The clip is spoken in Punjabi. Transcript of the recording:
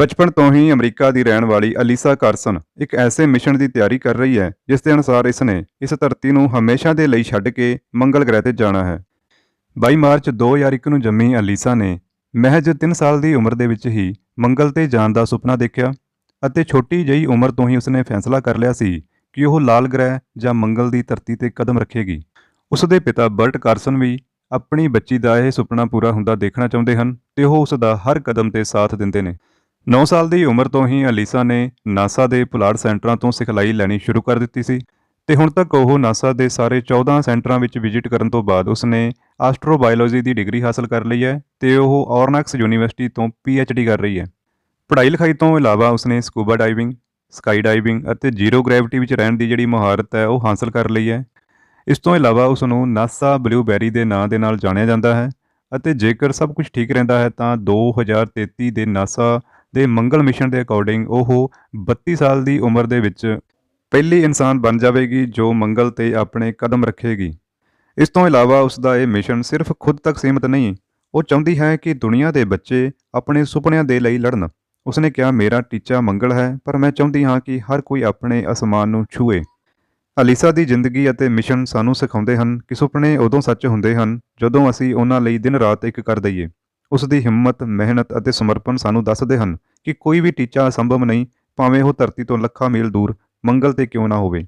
ਬਚਪਨ ਤੋਂ ਹੀ ਅਮਰੀਕਾ ਦੀ ਰਹਿਣ ਵਾਲੀ ਅਲੀਸਾ ਕਾਰਸਨ ਇੱਕ ਐਸੇ ਮਿਸ਼ਨ ਦੀ ਤਿਆਰੀ ਕਰ ਰਹੀ ਹੈ, ਜਿਸ ਦੇ ਅਨੁਸਾਰ ਇਸ ਨੇ ਇਸ ਧਰਤੀ ਨੂੰ ਹਮੇਸ਼ਾ ਦੇ ਲਈ ਛੱਡ ਕੇ ਮੰਗਲ ਗ੍ਰਹਿ ਤੇ ਜਾਣਾ ਹੈ। 22 ਮਾਰਚ 2001 ਨੂੰ ਜੰਮੀ ਅਲੀਸਾ ਨੇ ਮਹਿਜ 3 ਸਾਲ ਦੀ ਉਮਰ ਦੇ ਵਿੱਚ ਹੀ ਮੰਗਲ ਤੇ ਜਾਣ ਦਾ ਸੁਪਨਾ ਦੇਖਿਆ ਅਤੇ ਛੋਟੀ ਜਿਹੀ ਉਮਰ ਤੋਂ ਹੀ ਉਸਨੇ ਫੈਸਲਾ ਕਰ ਲਿਆ ਸੀ ਕਿ ਉਹ ਲਾਲ ਗ੍ਰਹਿ ਜਾਂ ਮੰਗਲ ਦੀ ਧਰਤੀ ਤੇ ਕਦਮ ਰੱਖੇਗੀ। ਉਸ ਦੇ ਪਿਤਾ ਬਰਟ ਕਾਰਸਨ ਵੀ ਆਪਣੀ ਬੱਚੀ ਦਾ ਇਹ ਸੁਪਨਾ ਪੂਰਾ ਹੁੰਦਾ ਦੇਖਣਾ ਚਾਹੁੰਦੇ ਹਨ ਤੇ ਉਹ ਉਸ ਦਾ ਹਰ ਕਦਮ ਤੇ ਸਾਥ ਦਿੰਦੇ ਨੇ। 9 ਸਾਲ ਦੀ ਉਮਰ ਤੋਂ ਹੀ ਅਲੀਸਾ ਨੇ ਨਾਸਾ ਦੇ ਪੁਲਾੜ ਸੈਂਟਰਾਂ ਤੋਂ ਸਿਖਲਾਈ ਲੈਣੀ ਸ਼ੁਰੂ ਕਰ ਦਿੱਤੀ ਸੀ ਤੇ ਹੁਣ ਤੱਕ ਉਹ ਨਾਸਾ ਦੇ ਸਾਰੇ 14 ਸੈਂਟਰਾਂ ਵਿੱਚ ਵਿਜ਼ਿਟ ਕਰਨ ਤੋਂ ਬਾਅਦ ਉਸਨੇ ਐਸਟਰੋਬਾਇਓਲੋਜੀ ਦੀ ਡਿਗਰੀ ਹਾਸਲ ਕਰ ਲਈ ਹੈ ਤੇ ਉਹ ਔਰਨਕਸ ਯੂਨੀਵਰਸਿਟੀ ਤੋਂ ਡੀ ਕਰ ਰਹੀ ਹੈ। ਪੜ੍ਹਾਈ ਲਿਖਾਈ ਤੋਂ ਇਲਾਵਾ ਉਸਨੇ ਸਕੂਬਾ ਡਾਈਵਿੰਗ, ਸਕਾਈ ਡਾਈਵਿੰਗ ਅਤੇ ਜ਼ੀਰੋ ਗ੍ਰੈਵਿਟੀ ਵਿੱਚ ਰਹਿਣ ਦੀ ਜਿਹੜੀ ਮਹਾਰਤ ਹੈ ਉਹ ਹਾਸਲ ਕਰ ਲਈ ਹੈ। ਇਸ ਤੋਂ ਇਲਾਵਾ ਉਸ ਨੂੰ ਨਾਸਾ ਬਲੂਬੈਰੀ ਦੇ ਨਾਂ ਦੇ ਨਾਲ ਜਾਣਿਆ ਜਾਂਦਾ ਹੈ ਅਤੇ ਜੇਕਰ ਸਭ ਕੁਝ ਠੀਕ ਰਹਿੰਦਾ ਹੈ ਤਾਂ 2033 ਦੇ ਨਾਸਾ ਦੇ ਮੰਗਲ ਮਿਸ਼ਨ ਦੇ ਅਕੋਰਡਿੰਗ ਉਹ 32 ਸਾਲ ਦੀ ਉਮਰ ਦੇ ਵਿੱਚ ਪਹਿਲੀ ਇਨਸਾਨ ਬਣ ਜਾਵੇਗੀ ਜੋ ਮੰਗਲ ਤੇ ਆਪਣੇ ਕਦਮ ਰੱਖੇਗੀ। ਇਸ ਤੋਂ ਇਲਾਵਾ ਉਸ ਦਾ ਇਹ ਮਿਸ਼ਨ ਸਿਰਫ ਖੁਦ ਤੱਕ ਸੀਮਿਤ ਨਹੀਂ, ਉਹ ਚਾਹੁੰਦੀ ਹੈ ਕਿ ਦੁਨੀਆ ਦੇ ਬੱਚੇ ਆਪਣੇ ਸੁਪਨਿਆਂ ਦੇ ਲਈ ਲੜਨ। ਉਸਨੇ ਕਿਹਾ, ਮੇਰਾ ਟੀਚਾ ਮੰਗਲ ਹੈ, ਪਰ ਮੈਂ ਚਾਹੁੰਦੀ ਹਾਂ ਕਿ ਹਰ ਕੋਈ ਆਪਣੇ ਅਸਮਾਨ ਨੂੰ ਛੂਏ। ਅਲੀਸਾ ਦੀ ਜ਼ਿੰਦਗੀ ਅਤੇ ਮਿਸ਼ਨ ਸਾਨੂੰ ਸਿਖਾਉਂਦੇ ਹਨ ਕਿ ਸੁਪਨੇ ਉਦੋਂ ਸੱਚ ਹੁੰਦੇ ਹਨ ਜਦੋਂ ਅਸੀਂ ਉਹਨਾਂ ਲਈ ਦਿਨ ਰਾਤ ਇੱਕ ਕਰ ਦਈਏ। ਉਸ ਦੀ ਹਿੰਮਤ, ਮਿਹਨਤ ਅਤੇ ਸਮਰਪਣ ਸਾਨੂੰ ਦੱਸਦੇ ਹਨ ਕਿ ਕੋਈ ਵੀ ਟੀਚਾ ਅਸੰਭਵ ਨਹੀਂ, ਭਾਵੇਂ ਉਹ ਧਰਤੀ ਤੋਂ ਲੱਖਾਂ ਮੀਲ ਦੂਰ, ਮੰਗਲ ਤੇ ਕਿਉਂ ਨਾ ਹੋਵੇ।